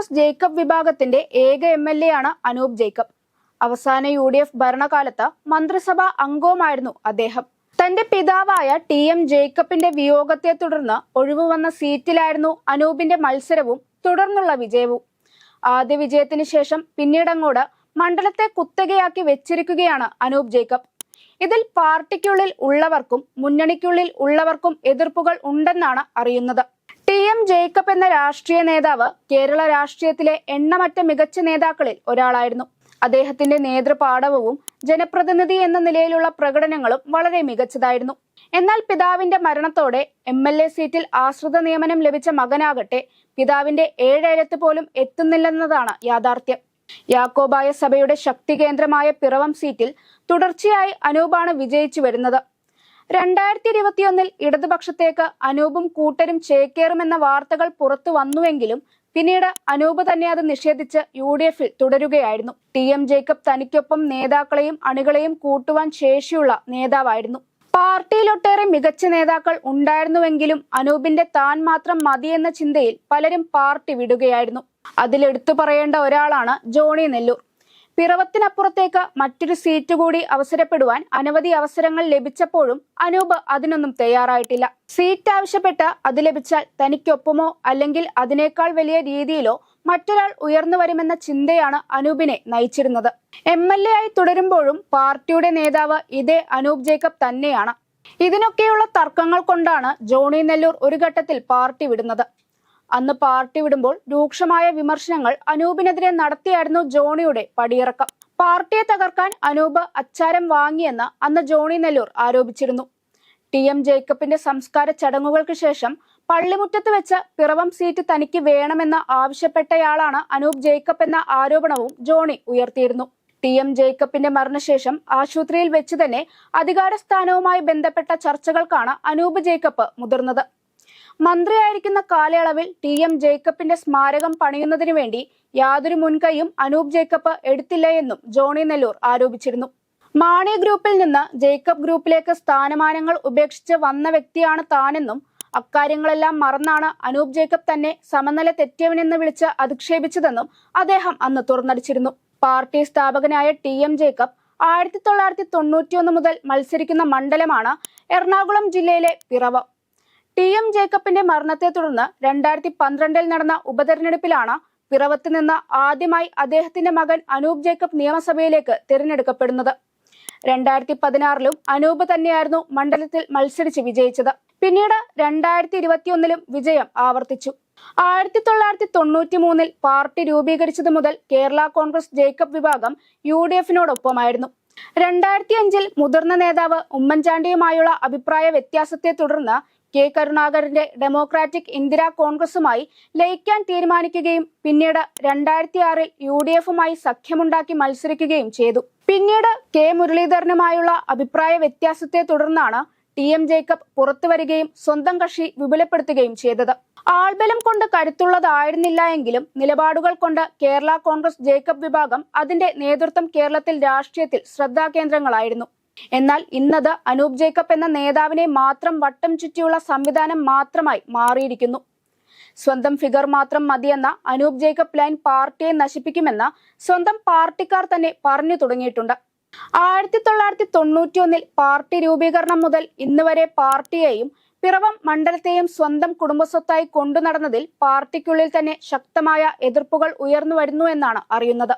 Congress Jacob വിഭാഗത്തിന്റെ ഏക M L A ആണ് അനൂപ് ജേക്കബ്. അവസാന യു ഡി എഫ് ഭരണകാലത്ത് മന്ത്രിസഭാ അംഗവുമായിരുന്നു അദ്ദേഹം. തന്റെ പിതാവായ ടി എം ജേക്കബിന്റെ വിയോഗത്തെ തുടർന്ന് ഒഴിവു വന്ന സീറ്റിലായിരുന്നു അനൂപിന്റെ മത്സരവും തുടർന്നുള്ള വിജയവും. ആദ്യ വിജയത്തിന് ശേഷം പിന്നീടങ്ങോട് മണ്ഡലത്തെ കുത്തകയാക്കി വെച്ചിരിക്കുകയാണ് അനൂപ് ജേക്കബ്. ഇതിൽ പാർട്ടിക്കുള്ളിൽ ഉള്ളവർക്കും മുന്നണിക്കുള്ളിൽ ഉള്ളവർക്കും എതിർപ്പുകൾ ഉണ്ടെന്നാണ് അറിയുന്നത്. എം ജേക്കബ് എന്ന രാഷ്ട്രീയ നേതാവ് കേരള രാഷ്ട്രീയത്തിലെ എണ്ണമറ്റ മികച്ച നേതാക്കളിൽ ഒരാളായിരുന്നു. അദ്ദേഹത്തിന്റെ നേതൃപാഠവും ജനപ്രതിനിധി എന്ന നിലയിലുള്ള പ്രകടനങ്ങളും വളരെ മികച്ചതായിരുന്നു. എന്നാൽ പിതാവിന്റെ മരണത്തോടെ എം എൽ എ സീറ്റിൽ ആശ്രിത നിയമനം ലഭിച്ച മകനാകട്ടെ പിതാവിന്റെ ഏഴയലത്ത് പോലും എത്തുന്നില്ലെന്നതാണ് യാഥാർത്ഥ്യം. യാക്കോബായ സഭയുടെ ശക്തി കേന്ദ്രമായ പിറവം സീറ്റിൽ തുടർച്ചയായി അനൂപാണ് വിജയിച്ചു വരുന്നത്. രണ്ടായിരത്തി ഇരുപത്തിയൊന്നിൽ ഇടതുപക്ഷത്തേക്ക് അനൂപും കൂട്ടരും ചേക്കേറുമെന്ന വാർത്തകൾ പുറത്തു വന്നുവെങ്കിലും പിന്നീട് അനൂപ് തന്നെ അത് നിഷേധിച്ച് യു ഡി എഫിൽ തുടരുകയായിരുന്നു. ടി. എം. ജേക്കബ് തനിക്കൊപ്പം നേതാക്കളെയും അണികളെയും കൂട്ടുവാൻ ശേഷിയുള്ള നേതാവായിരുന്നു. പാർട്ടിയിലൊട്ടേറെ മികച്ച നേതാക്കൾ ഉണ്ടായിരുന്നുവെങ്കിലും അനൂപിന്റെ താൻ മാത്രം മതിയെന്ന ചിന്തയിൽ പലരും പാർട്ടി വിടുകയായിരുന്നു. അതിലെടുത്തു പറയേണ്ട ഒരാളാണ് ജോണി നെല്ലൂർ. പിറവത്തിനപ്പുറത്തേക്ക് മറ്റൊരു സീറ്റ് കൂടി അവസരപ്പെടുവാൻ അനവധി അവസരങ്ങൾ ലഭിച്ചപ്പോഴും അനൂപ് അതിനൊന്നും തയ്യാറായിട്ടില്ല. സീറ്റ് ആവശ്യപ്പെട്ട് അത് ലഭിച്ചാൽ തനിക്കൊപ്പമോ അല്ലെങ്കിൽ അതിനേക്കാൾ വലിയ രീതിയിലോ മറ്റൊരാൾ ഉയർന്നു വരുമെന്ന ചിന്തയാണ് അനൂപിനെ നയിച്ചിരുന്നത്. എം എൽ എ ആയി തുടരുമ്പോഴും പാർട്ടിയുടെ നേതാവ് ഇതേ അനൂപ് ജേക്കബ് തന്നെയാണ്. ഇതിനൊക്കെയുള്ള തർക്കങ്ങൾ കൊണ്ടാണ് ജോണി നെല്ലൂർ ഒരു ഘട്ടത്തിൽ പാർട്ടി വിടുന്നത്. അന്ന് പാർട്ടി വിടുമ്പോൾ രൂക്ഷമായ വിമർശനങ്ങൾ അനൂപിനെതിരെ നടത്തിയായിരുന്നു ജോണിയുടെ പടിയിറക്കം. പാർട്ടിയെ തകർക്കാൻ അനൂപ് അച്ചാരം വാങ്ങിയെന്ന് അന്ന് ജോണി നെല്ലൂർ ആരോപിച്ചിരുന്നു. ടി എം ജേക്കബിന്റെ സംസ്കാര ചടങ്ങുകൾക്ക് ശേഷം പള്ളിമുറ്റത്ത് വെച്ച് പിറവം സീറ്റ് തനിക്ക് വേണമെന്ന് ആവശ്യപ്പെട്ടയാളാണ് അനൂപ് ജേക്കബ് എന്ന ആരോപണവും ജോണി ഉയർത്തിയിരുന്നു. ടി എം ജേക്കബിന്റെ മരണശേഷം ആശുപത്രിയിൽ വെച്ച് തന്നെ അധികാര സ്ഥാനവുമായി ബന്ധപ്പെട്ട ചർച്ചകൾക്കാണ് അനൂപ് ജേക്കബ് മുതിർന്നത്. മന്ത്രിയായിരിക്കുന്ന കാലയളവിൽ ടി എം ജേക്കബിന്റെ സ്മാരകം പണിയുന്നതിനു വേണ്ടി യാതൊരു മുൻകൈയും അനൂപ് ജേക്കബ് എടുത്തില്ല എന്നും ജോണി നെല്ലൂർ ആരോപിച്ചിരുന്നു. മാണി ഗ്രൂപ്പിൽ നിന്ന് ജേക്കബ് ഗ്രൂപ്പിലേക്ക് സ്ഥാനമാനങ്ങൾ ഉപേക്ഷിച്ച് വന്ന വ്യക്തിയാണ് താനെന്നും അക്കാര്യങ്ങളെല്ലാം മറന്നാണ് അനൂപ് ജേക്കബ് തന്നെ സമനില തെറ്റിയവനെന്ന് വിളിച്ച് അധിക്ഷേപിച്ചതെന്നും അദ്ദേഹം അന്ന് തുറന്നടിച്ചിരുന്നു. പാർട്ടി സ്ഥാപകനായ ടി എം ജേക്കബ് ആയിരത്തി തൊള്ളായിരത്തി തൊണ്ണൂറ്റിയൊന്ന് മുതൽ മത്സരിക്കുന്ന മണ്ഡലമാണ് എറണാകുളം ജില്ലയിലെ പിറവം. ടി എം ജേക്കബിന്റെ മരണത്തെ തുടർന്ന് രണ്ടായിരത്തി പന്ത്രണ്ടിൽ നടന്ന ഉപതെരഞ്ഞെടുപ്പിലാണ് പിറവത്ത് നിന്ന് ആദ്യമായി അദ്ദേഹത്തിന്റെ മകൻ അനൂപ് ജേക്കബ് നിയമസഭയിലേക്ക് തിരഞ്ഞെടുക്കപ്പെടുന്നത്. രണ്ടായിരത്തി പതിനാറിലും അനൂപ് തന്നെയായിരുന്നു മണ്ഡലത്തിൽ മത്സരിച്ച് വിജയിച്ചത്. പിന്നീട് രണ്ടായിരത്തി ഇരുപത്തിയൊന്നിലും വിജയം ആവർത്തിച്ചു. ആയിരത്തി തൊള്ളായിരത്തി തൊണ്ണൂറ്റി മൂന്നിൽ പാർട്ടി രൂപീകരിച്ചത് മുതൽ കേരള കോൺഗ്രസ് ജേക്കബ് വിഭാഗം യു ഡി എഫിനോടൊപ്പമായിരുന്നു രണ്ടായിരത്തി അഞ്ചിൽ മുതിർന്ന നേതാവ് ഉമ്മൻചാണ്ടിയുമായുള്ള അഭിപ്രായ വ്യത്യാസത്തെ തുടർന്ന് കെ. കരുണാകരന്റെ ഡെമോക്രാറ്റിക് ഇന്ദിരാ കോൺഗ്രസുമായി ലയിക്കാൻ തീരുമാനിക്കുകയും പിന്നീട് രണ്ടായിരത്തി ആറിൽ യു ഡി എഫുമായി സഖ്യമുണ്ടാക്കി മത്സരിക്കുകയും ചെയ്തു. പിന്നീട് കെ. മുരളീധരനുമായുള്ള അഭിപ്രായ വ്യത്യാസത്തെ തുടർന്നാണ് ടി. എം. ജേക്കബ് പുറത്തുവരികയും സ്വന്തം കക്ഷി വിപുലപ്പെടുത്തുകയും ചെയ്തത്. ആൾബലം കൊണ്ട് കരുത്തുള്ളതായിരുന്നില്ല എങ്കിലും നിലപാടുകൾ കൊണ്ട് കേരള കോൺഗ്രസ് ജേക്കബ് വിഭാഗം അതിന്റെ നേതൃത്വം കേരളത്തിൽ രാഷ്ട്രീയത്തിൽ ശ്രദ്ധാകേന്ദ്രങ്ങളായിരുന്നു. എന്നാൽ ഇന്നത് അനൂപ് ജേക്കബ് എന്ന നേതാവിനെ മാത്രം വട്ടം ചുറ്റിയുള്ള സംവിധാനം മാത്രമായി മാറിയിരിക്കുന്നു. സ്വന്തം ഫിഗർ മാത്രം മതിയെന്ന അനൂപ് ജേക്കബ് ലൈൻ പാർട്ടിയെ നശിപ്പിക്കുമെന്ന് സ്വന്തം പാർട്ടിക്കാർ തന്നെ പറഞ്ഞു തുടങ്ങിയിട്ടുണ്ട്. ആയിരത്തി തൊള്ളായിരത്തി തൊണ്ണൂറ്റിയൊന്നിൽ പാർട്ടി രൂപീകരണം മുതൽ ഇന്ന് വരെ പാർട്ടിയെയും പിറവം മണ്ഡലത്തെയും സ്വന്തം കുടുംബസ്വത്തായി കൊണ്ടുനടന്നതിൽ പാർട്ടിക്കുള്ളിൽ തന്നെ ശക്തമായ എതിർപ്പുകൾ ഉയർന്നു വരുന്നു എന്നാണ് അറിയുന്നത്.